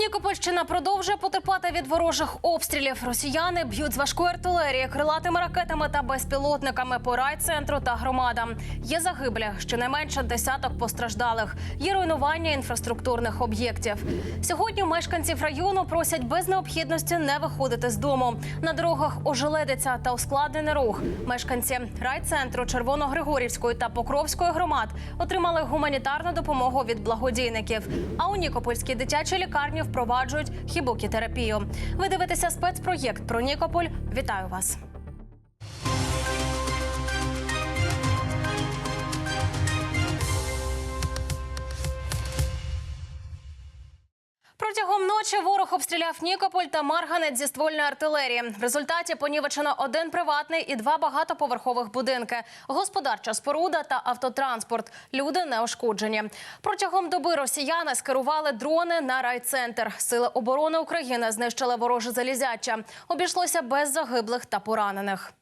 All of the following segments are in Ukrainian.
Нікопольщина продовжує потерпати від ворожих обстрілів. Росіяни б'ють з важкої артилерії, крилатими ракетами та безпілотниками по райцентру та громадам. Є загиблі, щонайменше десяток постраждалих. Є руйнування інфраструктурних об'єктів. Сьогодні мешканців району просять без необхідності не виходити з дому. На дорогах ожеледиться та ускладнений рух. Мешканці райцентру Червоногригорівської та Покровської громад отримали гуманітарну допомогу від благодійників. А у Нікопольській дитячій лікарні впроваджують хібокітерапію. Ви дивитеся спецпроєкт про Нікополь. Вітаю вас. Ночі ворог обстріляв Нікополь та Марганець зі ствольної артилерії. В результаті понівечено один приватний і два багатоповерхових будинки, господарча споруда та автотранспорт. Люди не ушкоджені. Протягом доби росіяни скерували дрони на райцентр. Сили оборони України знищили вороже залізяча. Обійшлося без загиблих та поранених.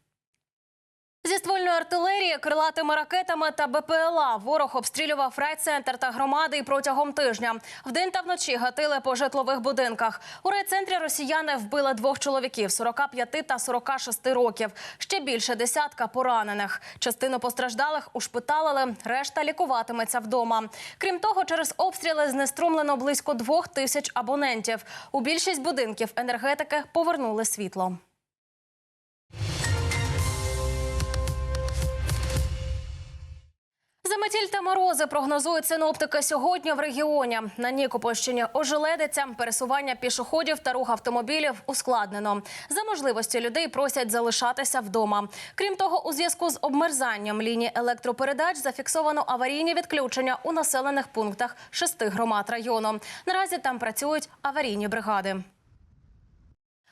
Зі ствольної артилерії, крилатими ракетами та БПЛА ворог обстрілював райцентр та громади і протягом тижня. Вдень та вночі гатили по житлових будинках. У райцентрі росіяни вбили двох чоловіків 45 та 46 років. Ще більше десятка поранених. Частину постраждалих ушпиталили, решта лікуватиметься вдома. Крім того, через обстріли знеструмлено близько двох тисяч абонентів. У більшість будинків енергетики повернули світло. Заметіль та морози прогнозують синоптики сьогодні в регіоні. На Нікопольщині ожеледиться, пересування пішоходів та рух автомобілів ускладнено. За можливості людей просять залишатися вдома. Крім того, у зв'язку з обмерзанням лінії електропередач зафіксовано аварійні відключення у населених пунктах шести громад району. Наразі там працюють аварійні бригади.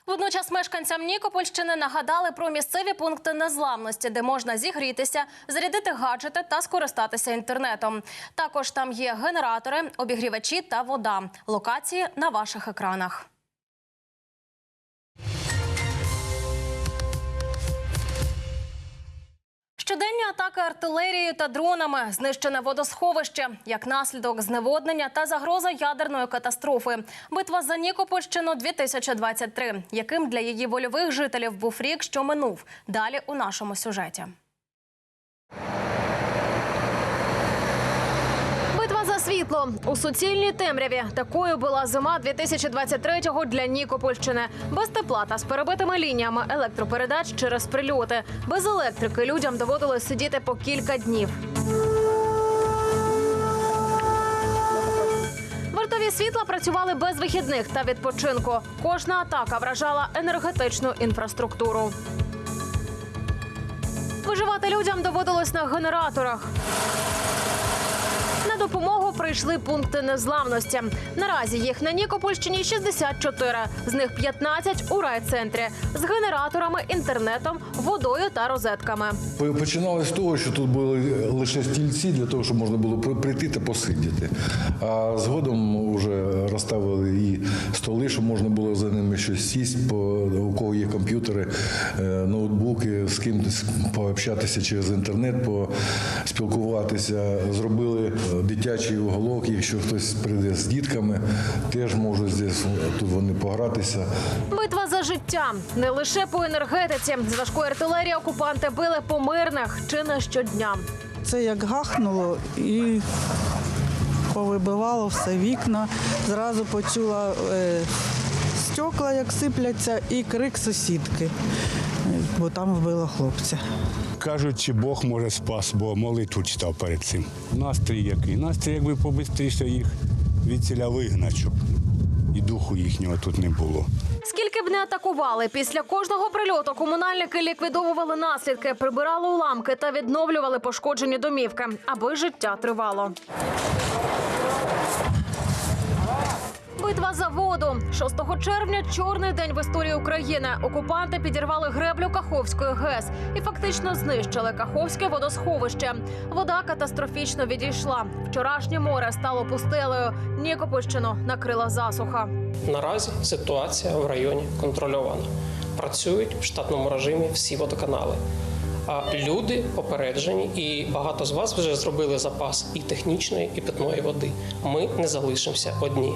Водночас мешканцям Нікопольщини нагадали про місцеві пункти незламності, де можна зігрітися, зарядити гаджети та скористатися інтернетом. Також там є генератори, обігрівачі та вода. Локації на ваших екранах. Щоденні атаки артилерією та дронами, знищене водосховище, як наслідок зневоднення та загроза ядерної катастрофи. Битва за Нікопольщину 2023, яким для її вольових жителів був рік, що минув. Далі у нашому сюжеті. Битва за світло у суцільній темряві. Такою була зима 2023-го для Нікопольщини. Без тепла та з перебитими лініями електропередач через прильоти. Без електрики людям доводилось сидіти по кілька днів. Вартові світла працювали без вихідних та відпочинку. Кожна атака вражала енергетичну інфраструктуру. Виживати людям доводилось на генераторах. Допомогу прийшли пункти незламності. Наразі їх на Нікопольщині 64, з них 15 у райцентрі з генераторами, інтернетом, водою та розетками. Починали з того, що тут були лише стільці для того, щоб можна було прийти та посидіти. А згодом вже розставили і столи, щоб можна було за ними щось сісти, по, у кого є комп'ютери, е, ноутбуки, з кимось пообщатися через інтернет, поспілкуватися. Зробили е, дитячий уголок, якщо хтось прийде з дітками, теж можуть здесь, тут вони погратися. Битва за життя не лише по енергетиці. З важкої артилерії окупанти били по мирних чи не щодня. Це як гахнуло і повибивало все вікна. Зразу почула е, стекла, як сипляться, і крик сусідки, бо там вбило хлопця. Кажуть, чи Бог може спас, бо молитву читав перед цим. Настрій який? Настрій, якби побистріше їх від ціля вигнати, щоб і духу їхнього тут не було. Скільки б не атакували, після кожного прильоту комунальники ліквідовували наслідки, прибирали уламки та відновлювали пошкоджені домівки, аби життя тривало. Битва за воду 6 червня. Чорний день в історії України. Окупанти підірвали греблю Каховської ГЕС і фактично знищили Каховське водосховище. Вода катастрофічно відійшла. Вчорашнє море стало пустелею. Нікопольщину накрила засуха. Наразі ситуація в районі контрольована. Працюють в штатному режимі всі водоканали. А люди попереджені, і багато з вас вже зробили запас і технічної, і питної води. Ми не залишимося одні.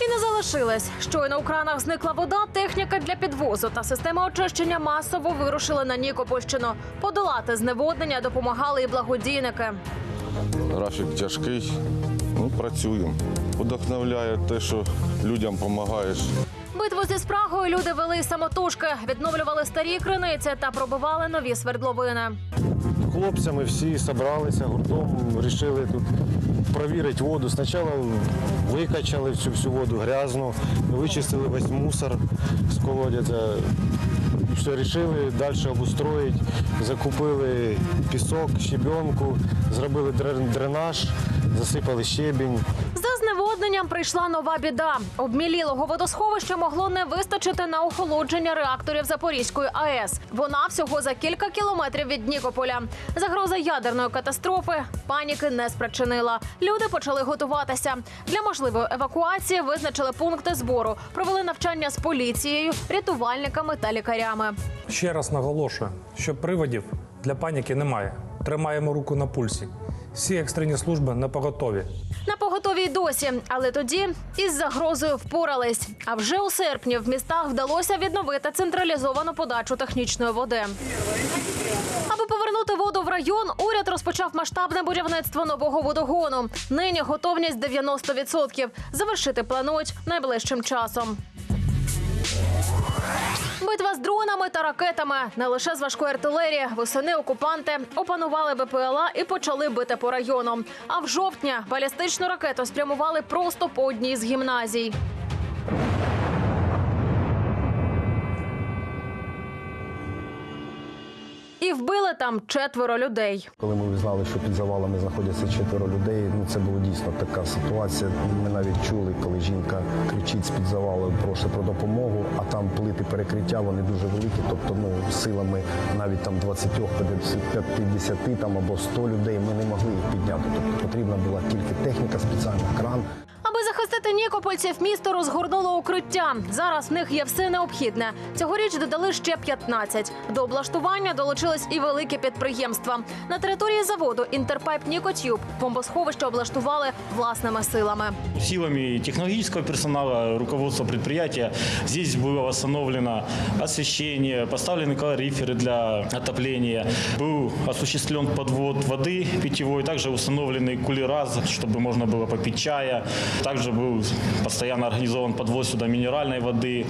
І не залишились. Щойно у кранах зникла вода, техніка для підвозу та система очищення масово вирушили на Нікопольщину. Подолати зневоднення допомагали і благодійники. Графік тяжкий, ну працюємо. Вдохновляє те, що людям допомагаєш. Битву зі спрагою люди вели самотужки, відновлювали старі криниці та пробивали нові свердловини. хлопцями всі зібралися гуртом, вирішили тут перевірити воду. Спочатку викачали всю всю воду грязну, вичистили весь мусор з колодязя. Все рішили далі обустроїти, закупили пісок, щебенку, зробили дренаж, засипали щебінь. За зневодненням прийшла нова біда. Обмілілого водосховища могло не вистачити на охолодження реакторів Запорізької АЕС. Вона всього за кілька кілометрів від Нікополя. Загроза ядерної катастрофи паніки не спричинила. Люди почали готуватися. Для можливої евакуації визначили пункти збору, провели навчання з поліцією, рятувальниками та лікарями. Ще раз наголошую, що приводів для паніки немає. Тримаємо руку на пульсі. Всі екстрені служби на поготові. На поготові й досі, але тоді із загрозою впорались. А вже у серпні в містах вдалося відновити централізовану подачу технічної води. Аби повернути воду в район, уряд розпочав масштабне будівництво нового водогону. Нині готовність 90%. Завершити планують найближчим часом. Битва з дронами та ракетами не лише з важкої артилерії. Восени окупанти опанували БПЛА і почали бити по району. А в жовтні балістичну ракету спрямували просто по одній з гімназій. Вбили там четверо людей. Коли ми знали, що під завалами знаходяться четверо людей, ну це була дійсно така ситуація. Ми навіть чули, коли жінка кричить з під завалу, просить про допомогу, а там плити перекриття, вони дуже великі. Тобто, ну силами навіть там 20, 50 там або 100 людей ми не могли їх підняти. Тобто потрібна була тільки техніка, спеціальна кран. Аби захистити нікопольців, місто розгорнуло укриття. Зараз в них є все необхідне. Цьогоріч додали ще 15. До облаштування долучились і великі підприємства. На території заводу Інтерпайп Нікотюб бомбосховище облаштували власними силами. Силами технологического персонала, руководства предприятия здесь было восстановлено освещение, поставлены калориферы для отопления, был осуществлен подвод воды питьевой, также установлены кулера, чтобы можно было попить чая. Также был постоянно организован подвоз сюда минеральной воды.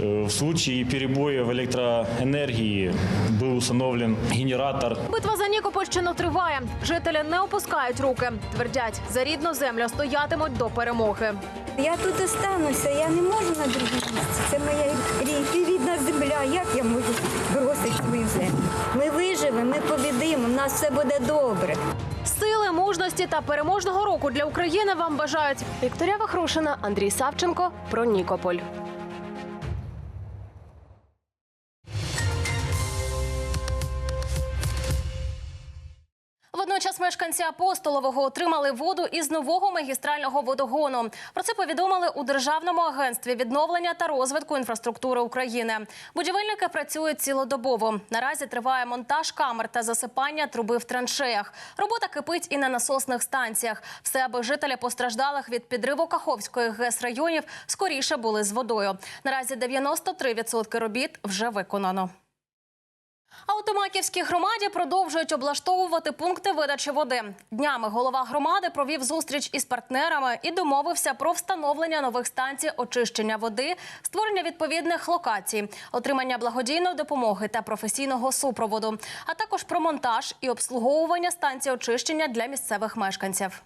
Э, В случае перебоя в электроэнергии был установлен генератор. Битва за Нікопольщину триває. Жителі не опускають руки. Твердять, за рідну землю стоятимуть до перемоги. Я тут остануся, я не можу на друге місце. Це моя рі- рідна земля. Як я можу бросити свою землю? Ми виживемо, ми побідимо, у нас все буде добре. Сили, мужності та переможного року для України вам бажають Вікторія Вахрушина, Андрій Савченко про Нікополь. Мешканці апостолового отримали воду із нового магістрального водогону. Про це повідомили у державному агентстві відновлення та розвитку інфраструктури України. Будівельники працюють цілодобово. Наразі триває монтаж камер та засипання труби в траншеях. Робота кипить і на насосних станціях. Все, аби жителі постраждалих від підриву Каховської ГЕС районів скоріше були з водою. Наразі 93% робіт вже виконано. А у Томаківській громаді продовжують облаштовувати пункти видачі води. Днями голова громади провів зустріч із партнерами і домовився про встановлення нових станцій очищення води, створення відповідних локацій, отримання благодійної допомоги та професійного супроводу, а також про монтаж і обслуговування станцій очищення для місцевих мешканців.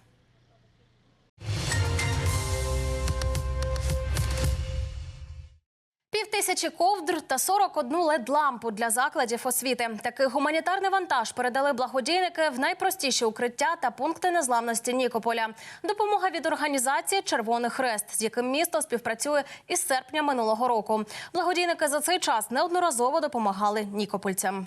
Півтисячі ковдр та 41 лед-лампу для закладів освіти. Такий гуманітарний вантаж передали благодійники в найпростіші укриття та пункти незламності Нікополя. Допомога від організації Червоний Хрест, з яким місто співпрацює із серпня минулого року. Благодійники за цей час неодноразово допомагали нікопольцям.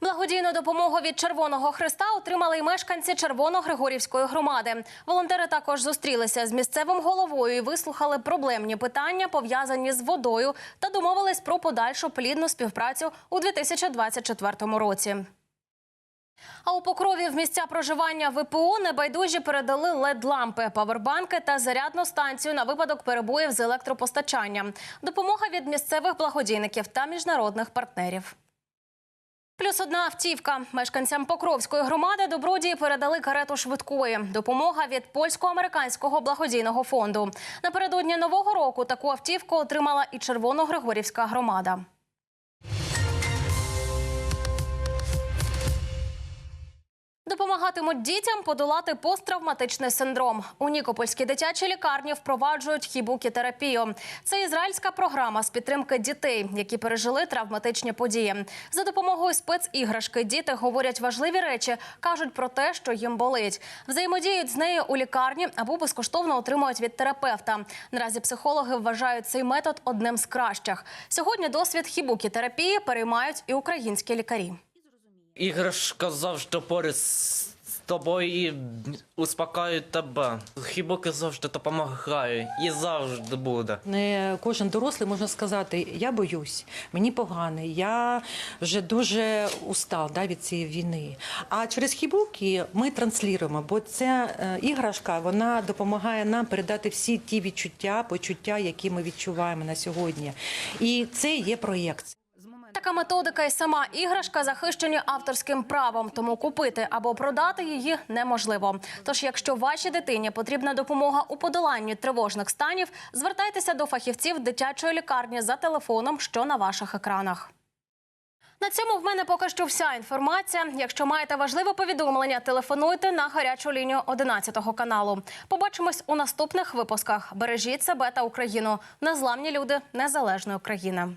Благодійну допомогу від Червоного Христа отримали й мешканці Червоно-Григорівської громади. Волонтери також зустрілися з місцевим головою і вислухали проблемні питання, пов'язані з водою, та домовились про подальшу плідну співпрацю у 2024 році. А у Покрові в місця проживання ВПО небайдужі передали лед-лампи, павербанки та зарядну станцію на випадок перебоїв з електропостачанням. Допомога від місцевих благодійників та міжнародних партнерів. Плюс одна автівка. Мешканцям Покровської громади добродії передали карету швидкої. Допомога від польсько-американського благодійного фонду. Напередодні нового року таку автівку отримала і Червоно-Григорівська громада. Допомагатимуть дітям подолати посттравматичний синдром. У Нікопольській дитячій лікарні впроваджують хібукі-терапію. Це ізраїльська програма з підтримки дітей, які пережили травматичні події. За допомогою спеціграшки діти говорять важливі речі, кажуть про те, що їм болить. Взаємодіють з нею у лікарні або безкоштовно отримують від терапевта. Наразі психологи вважають цей метод одним з кращих. Сьогодні досвід хібукі-терапії переймають і українські лікарі. Іграшка завжди поряд з тобою і успокаюють тебе. Хібуки завжди допомагають і завжди буде. Не кожен дорослий може сказати, я боюсь, мені погано, я вже дуже устав да, від цієї війни. А через хібуки ми транслюємо, бо ця е, іграшка вона допомагає нам передати всі ті відчуття, почуття, які ми відчуваємо на сьогодні. І це є проєкт. Така методика і сама іграшка захищені авторським правом, тому купити або продати її неможливо. Тож, якщо вашій дитині потрібна допомога у подоланні тривожних станів, звертайтеся до фахівців дитячої лікарні за телефоном, що на ваших екранах. На цьому в мене поки що вся інформація. Якщо маєте важливе повідомлення, телефонуйте на гарячу лінію 11 каналу. Побачимось у наступних випусках. Бережіть себе та Україну. Незламні люди незалежної України.